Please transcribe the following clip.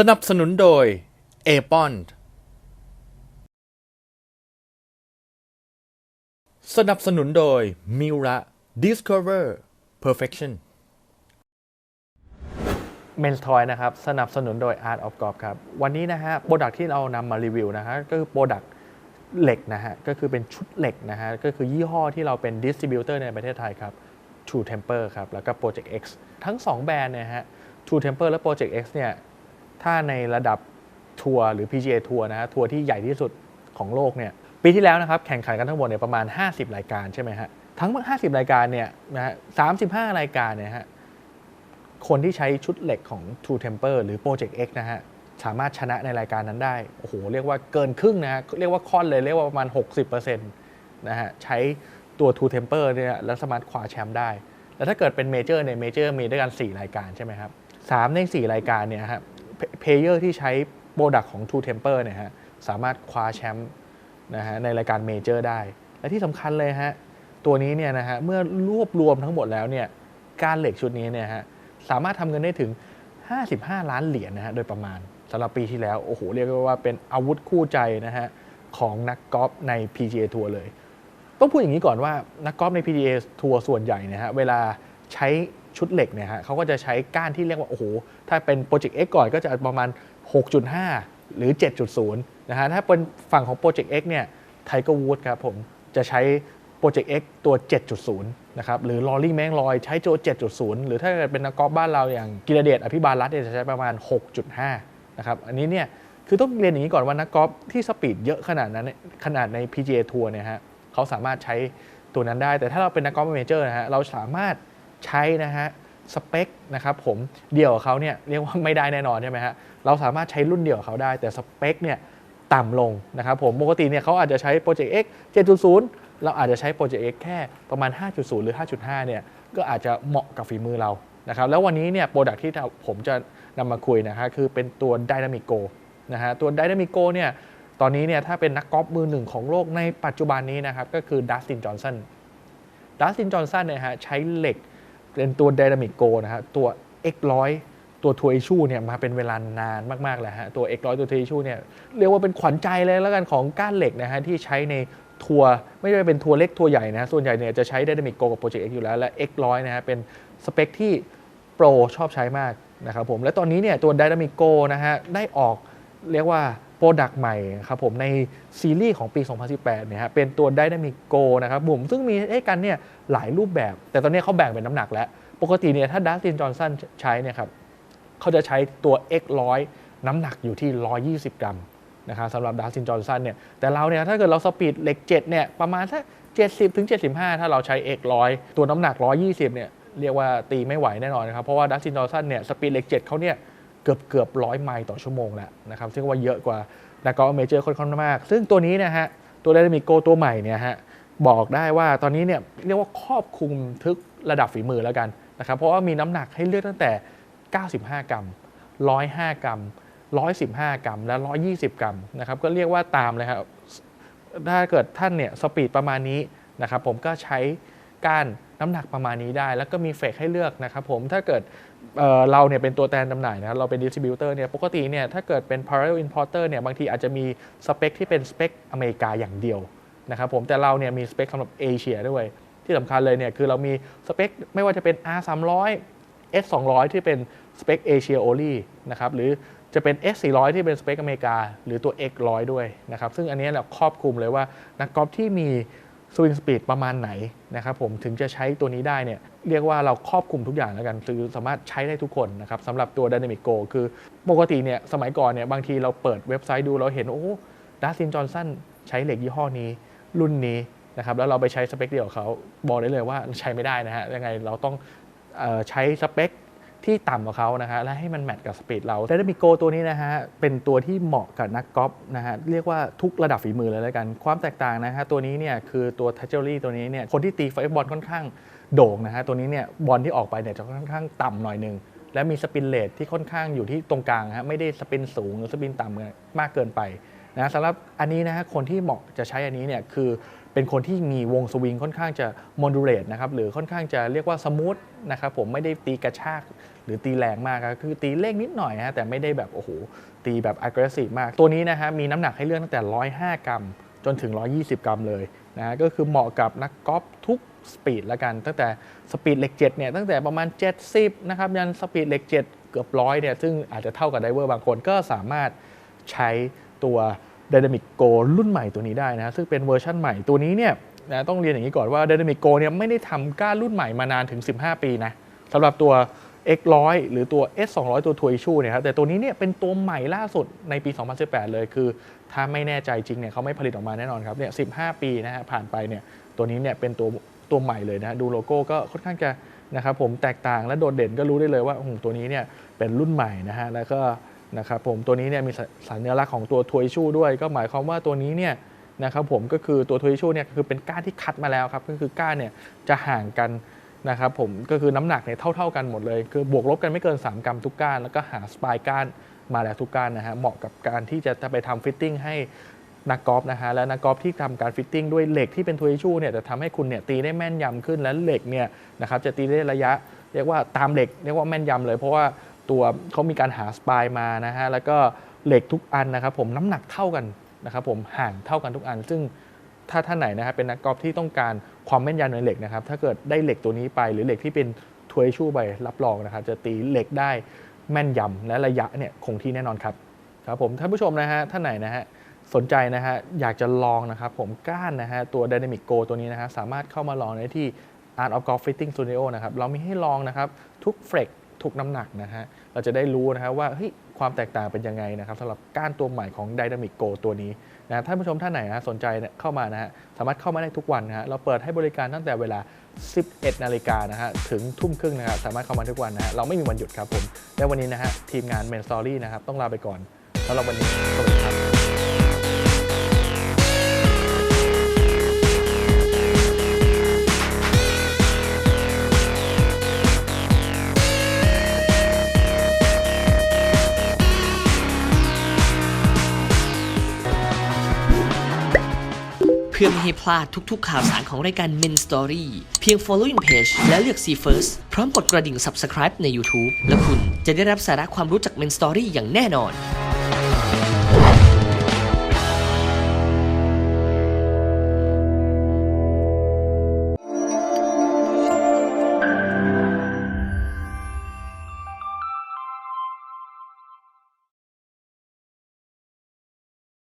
สนับสนุนโดย a p o n สนับสนุนโดย Miura Discover Perfection เมนส์ทอยนะครับ สนับสนุนโดย Art of Golf ครับ วันนี้นะฮะโปรดักที่เรานำมารีวิวนะฮะ ก็คือโปรดักเหล็กนะฮะ ก็คือเป็นชุดเหล็กนะฮะ ก็คือยี่ห้อที่เราเป็นดิสติบิวเตอร์ในประเทศไทยครับ True Temper ครับ แล้วก็ Project X ทั้ง 2 แบรนด์เนี่ยฮะ True Temper และ Project X เนี่ย ถ้าในระดับทัวร์หรือ PGA ทัวร์นะฮะทัวร์ที่ใหญ่ที่สุดของโลกเนี่ยปีที่แล้วนะครับแข่งขันกันทั้งหมดเนี่ยประมาณ 50 รายการใช่ไหมฮะทั้งหมด50 รายการเนี่ยนะฮะ35รายการเนี่ยฮะคนที่ใช้ชุดเหล็กของ True Temper หรือ Project X นะฮะสามารถชนะในรายการนั้นได้โอ้โหเรียกว่าเกินครึ่งนะฮะเรียกว่าค่อนเลยเรียกว่าประมาณ 60%นะฮะใช้ตัว True Temper เนี่ยแล้วสามารถคว้าแชมป์ได้ แล้วถ้าเกิดเป็นเมเจอร์เนี่ยเมเจอร์มีด้วยกัน 4 รายการใช่ไหมครับ3ใน 4 รายการเนี่ยฮะ เพลเยอร์ที่ใช้โปรดักของ True Temper เนี่ยฮะสามารถคว้าแชมป์นะฮะในรายการเมเจอร์ได้ และที่สำคัญเลยฮะตัวนี้เนี่ยนะฮะเมื่อรวบรวมทั้งหมดแล้วเนี่ยการเหล็กชุดนี้เนี่ยฮะสามารถทำเงินได้ถึง 55 ล้านเหรียญนะฮะโดยประมาณสำหรับปีที่แล้วโอ้โหเรียกได้ว่าเป็นอาวุธคู่ใจนะฮะของนักกอล์ฟใน PGA ทัวร์เลย ต้องพูดอย่างนี้ก่อนว่านักกอล์ฟใน PGA ทัวร์ส่วนใหญ่เนะฮะเวลาใช้ ชุดเหล็กเนี่ยฮะเขาก็จะใช้ก้านที่เรียกว่า โอ้โห ถ้าเป็น Project X ก่อนก็จะประมาณ 6.5 หรือ 7.0 นะฮะ ถ้าเป็นฝั่งของ Project X เนี่ยไทเกอร์วูดครับผมจะใช้ Project X ตัว 7.0 นะครับ หรือลอรี่แมงลอยใช้ตัว7.0 หรือถ้าเป็นนักกอล์ฟบ้านเราอย่างกิรเดชอภิบาลรัตน์เนี่ยจะใช้ประมาณ 6.5 นะครับ อันนี้เนี่ยคือต้องเรียนอย่างนี้ก่อนว่านักกอล์ฟที่สปีดเยอะขนาดนั้นขนาดใน PGA ทัวร์เนี่ยฮะเขาสามารถใช้ตัวนั้นได้ แต่ถ้าเราเป็นนักกอล์ฟเมเจอร์นะฮะเราสามารถ ใช้นะฮะสเปคนะครับผมเดี่ยวเขาเนี่ยเรียกว่าไม่ได้แน่นอนใช่ไหมฮะเราสามารถใช้รุ่นเดี่ยวเขาได้ แต่สเปคเนี่ยต่ำลงนะครับผมปกติเนี่ยเขาอาจจะใช้ Project X 7.0 เราอาจจะใช้ Project X แค่ประมาณ 5.0 หรือ 5.5 เนี่ยก็อาจจะเหมาะกับฝีมือเรานะครับแล้ววันนี้เนี่ยโปรดักที่ผมจะนำมาคุยนะฮะคือเป็นตัว Dynamic Go นะฮะตัว Dynamic Go เนี่ยตอนนี้เนี่ยถ้าเป็นนักกอล์ฟมือหนึ่งของโลกในปัจจุบันนี้นะครับก็คือดัสตินจอห์นสันดัสตินจอห์นสันเนี่ยฮะใช้เหล็ก เป็นตัว Dynamic Go นะฮะตัว X100 ตัวทัวร์อิชูเนี่ยมาเป็นเวลานานมากๆแล้วฮะตัว X100 ตัวทัวร์อิชูเนี่ยเรียกว่าเป็นขวัญใจเลยแล้วกันของก้านเหล็กนะฮะที่ใช้ในทัวร์ไม่ว่เป็นทัวร์เล็กทัวร์ใหญ่นะส่วนใหญ่เนี่ยจะใช้ Dynamic Go กับ Project X อยู่แล้วและ X100 นะฮะเป็นสเปคที่โปรชอบใช้มากนะครับผมและตอนนี้เนี่ยตัว Dynamic Go นะฮะได้ออกเรียกว่าโปรดักต์ใหม่ครับผมในซีรีส์ของปี 2018 เนี่ยฮะเป็นตัว Dynamic Go นะครับผมซึ่งมีให้กันเนี่ย หลายรูปแบบ แต่ตอนนี้เขาแบ่งเป็นน้ำหนักแล้ว ปกติเนี่ยถ้าดัสตินจอห์นสันใช้เนี่ยครับเขาจะใช้ตัว X100 น้ำหนักอยู่ที่ 120 กรัมนะครับสำหรับดาร์ซินจอห์นสันเนี่ยแต่เราเนี่ยถ้าเกิดเราสปีดเหล็ก7เนี่ยประมาณสัก70ถึง75 ถ้าเราใช้ X 100 ตัวน้ำหนัก 120เนี่ยเรียกว่าตีไม่ไหวแน่นอนนะครับ เพราะว่าดาร์ซินจอห์นสันเนี่ยสปีดเหล็ก7เขาเนี่ยเกือบเกือบร้อยไมล์ต่อชั่วโมงแล้วนะครับซึ่งว่าเยอะกว่านักกอล์ฟเมเจอร์ค่อนข้างมาก ซึ่งตัวนี้นะฮะตัวไดนามิโกตัวใหม่เนี่ยฮะ บอกได้ว่าตอนนี้เนี่ยเรียกว่าครอบคลุมทุกระดับฝีมือแล้วกันนะครับเพราะว่ามีน้ำหนักให้เลือกตั้งแต่ 95 กรัม 105 กรัม 115 กรัม และ 120 กรัมนะครับก็เรียกว่าตามเลยครับถ้าเกิดท่านเนี่ยสปีดประมาณนี้นะครับผมก็ใช้การน้ำหนักประมาณนี้ได้ แล้วก็มีเฟกให้เลือกนะครับผมถ้าเกิดเเราเนี่ยเป็นตัวแทนจำหน่ายนะรเราเป็นดิสติบิวเตอร์เนี่ยปกติเนี่ยถ้าเกิดเป็น parallel importer เนี่ยบางทีอาจจะมีสเปคที่เป็นสเปคอเมริกาอย่างเดียว นะครับผมแต่เราเนี่ยมีสเปคสำหรับเอเชียด้วย ที่สำคัญเลยเนี่ยคือเรามีสเปคไม่ว่าจะเป็น R 3 0 0 S 2 0 0ที่เป็นสเปคเอเชียโอลี่นะครับหรือจะเป็น S 4 0 0ที่เป็นสเปคอเมริกา หรือตัว X 1 0 0ด้วยนะครับซึ่งอันนี้เราครอบคลุมเลยว่านักกอล์ฟที่มีสวิงสปีดประมาณไหนนะครับผมถึงจะใช้ตัวนี้ได้เนี่ยเรียกว่าเราครอบคลุมทุกอย่างแล้วกันคือสามารถใช้ได้ทุกคนนะครับสำหรับตัว Dynamic Go คือปกติเนี่ยสมัยก่อนเนี่ยบางทีเราเปิดเว็บไซต์ดูเราเห็น โอ้ดัสซินจอห์นสันใช้เหล็กยี่ห้อนี้ รุ่นนี้นะครับแล้วเราไปใช้สเปคเดียวกับเขาบอกได้เลยว่าใช้ไม่ได้นะฮะยังไงเราต้องออใช้สเปคที่ต่ำกว่าเขานะฮะและให้มันแมทกับสปีดเราแต่ดมิโกตัวนี้นะฮะเป็นตัวที่เหมาะกับนักกอล์ฟนะฮะเรียกว่าทุกระดับฝีมือเลยแล้วกัน ความแตกต่างนะฮะตัวนี้เนี่ยคือตัวทัชเจอรี่ตัวนี้เนี่ยคนที่ตีไฟบอลค่อนข้างโด่งนะฮะตัวนี้เนี่ยบอลที่ออกไปเนี่ยจะค่อนข้างต่ำหน่อยหนึงและมีสปินเลทที่ค่อนข้างอยู่ที่ตรงกลางฮะไม่ได้สปินสูงหรือสปินต่ำมากเกินไป นะสำหรับอันนี้นะคนที่เหมาะจะใช้อันนี้เนี่ยคือเป็นคนที่มีวงสวิงค่อนข้างจะโมดูเลตนะครับหรือค่อนข้างจะเรียกว่าสมูทนะครับผมไม่ได้ตีกระชากหรือตีแรงมากครับคือตีเร่งนิดหน่อยฮะแต่ไม่ได้แบบโอ้โหตีแบบ aggressive มาก ตัวนี้นะฮะมีน้ำหนักให้เลือกตั้งแต่ 105 กรัม จนถึง 120 กรัมเลยนะฮะก็คือเหมาะกับนักกอล์ฟทุกสปีดละกัน ตั้งแต่สปีดเหล็ก7เนี่ยตั้งแต่ประมาณ 70 นะครับ ยันสปีดเหล็ก7เกือบร้อยเนี่ยซึ่งอาจจะเท่ากับไดเวอร์บางคนก็สามารถใช้ ตัว Dynamic Go รุ่นใหม่ตัวนี้ได้นะซึ่งเป็นเวอร์ชันใหม่ตัวนี้เนี่ยนะต้องเรียนอย่างนี้ก่อนว่า Dynamic Go เนี่ยไม่ได้ทำก้านรุ่นใหม่มานานถึง 15 ปีนะสำหรับตัว X100 หรือตัว S200 ตัว Tour Issue เนี่ยครับแต่ตัวนี้เนี่ยเป็นตัวใหม่ล่าสุดในปี 2018 เลยคือ ถ้าไม่แน่ใจจริงเนี่ยเขาไม่ผลิตออกมาแน่นอนครับเนี่ย 15 ปีนะฮะผ่านไปเนี่ยตัวนี้เนี่ยเป็นตัวตัวใหม่เลยนะฮะดูโลโก้ก็ค่อนข้างจะนะครับผมแตกต่างและโดดเด่นก็รู้ได้เลยว่าโอ้โหตัวนี้เนี่ยเป็นรุ่นใหม่นะฮะแล้วก็ นะครับผมตัวนี้เนี่ยมีสัญลักษณ์ของตัว Tour Issue ด้วย ก็หมายความว่าตัวนี้เนี่ยนะครับผมก็คือตัว Tour Issue เนี่ยคือเป็นก้านที่คัดมาแล้วครับก็คือก้านเนี่ยจะห่างกันนะครับผมก็คือน้ำหนักเนี่ยเท่า ๆกันหมดเลย คือบวกลบกันไม่เกิน 3 กรัมทุกก้าน แล้วก็หาสปายก้านมาแล้วทุกก้านนะฮะเหมาะกับการที่จะไปทำฟิตติ้งให้นักกอล์ฟนะฮะและนักกอล์ฟที่ทำการฟิตติ้งด้วยเหล็กที่เป็นทว i ชูเนี่ยจะทำให้คุณเนี่ยตีได้แม่นยำขึ้นและเหล็กเนี่ยนะครับจะตีได้ระยะเรียกว่าตามเหล็กเรียกว่าแม่นยำเลย เพราะว่า ตัวเขามีการหาสปายมานะฮะแล้วก็เหล็กทุกอันนะครับผมน้ำหนักเท่ากันนะครับผมห่างเท่ากันทุกอัน ซึ่งถ้าท่านไหนนะครับเป็นนักกอล์ฟที่ต้องการความแม่นยำในเหล็กนะครับถ้าเกิดได้เหล็กตัวนี้ไป หรือเหล็กที่เป็นทวยชูไปรับรองนะครับจะตีเหล็กได้แม่นยำและระยะเนี่ยคงที่แน่นอนครับครับผมท่านผู้ชมนะฮะท่านไหนนะฮะสนใจนะฮะอยากจะลองนะครับผมก้านนะฮะตัว Dynamic Go ตัวนี้นะฮะสามารถเข้ามาลองได้ที่ Art of Golf Fitting Studio นะครับเรามีให้ลองนะครับทุกเฟรก ทุกน้ำหนักนะฮะ เราจะได้รู้นะครับว่าเฮ้ยความแตกต่างเป็นยังไงนะครับสำหรับก้านตัวใหม่ของ Dynamic Go ตัวนี้นะท่านผู้ชมท่านไหนนะสนใจเนี่ยเข้ามานะฮะสามารถเข้ามาได้ทุกวันนะฮะเราเปิดให้บริการตั้งแต่เวลา 11 นาฬิกานะฮะถึงทุ่มครึ่งนะครับสามารถเข้ามาทุกวันนะฮะเราไม่มีวันหยุดครับผมและวันนี้นะฮะทีมงาน Men Story นะครับต้องลาไปก่อนสำหรับวันนี้สวัสดีครับ พื่อไม่ให้พลาดทุกๆ ข่าวสารของรายการ Men Story เพียง following page และเลือก See First พร้อมกดกระดิ่ง subscribe ใน YouTube และคุณจะได้รับสาระความรู้จาก Men Story อย่างแน่นอน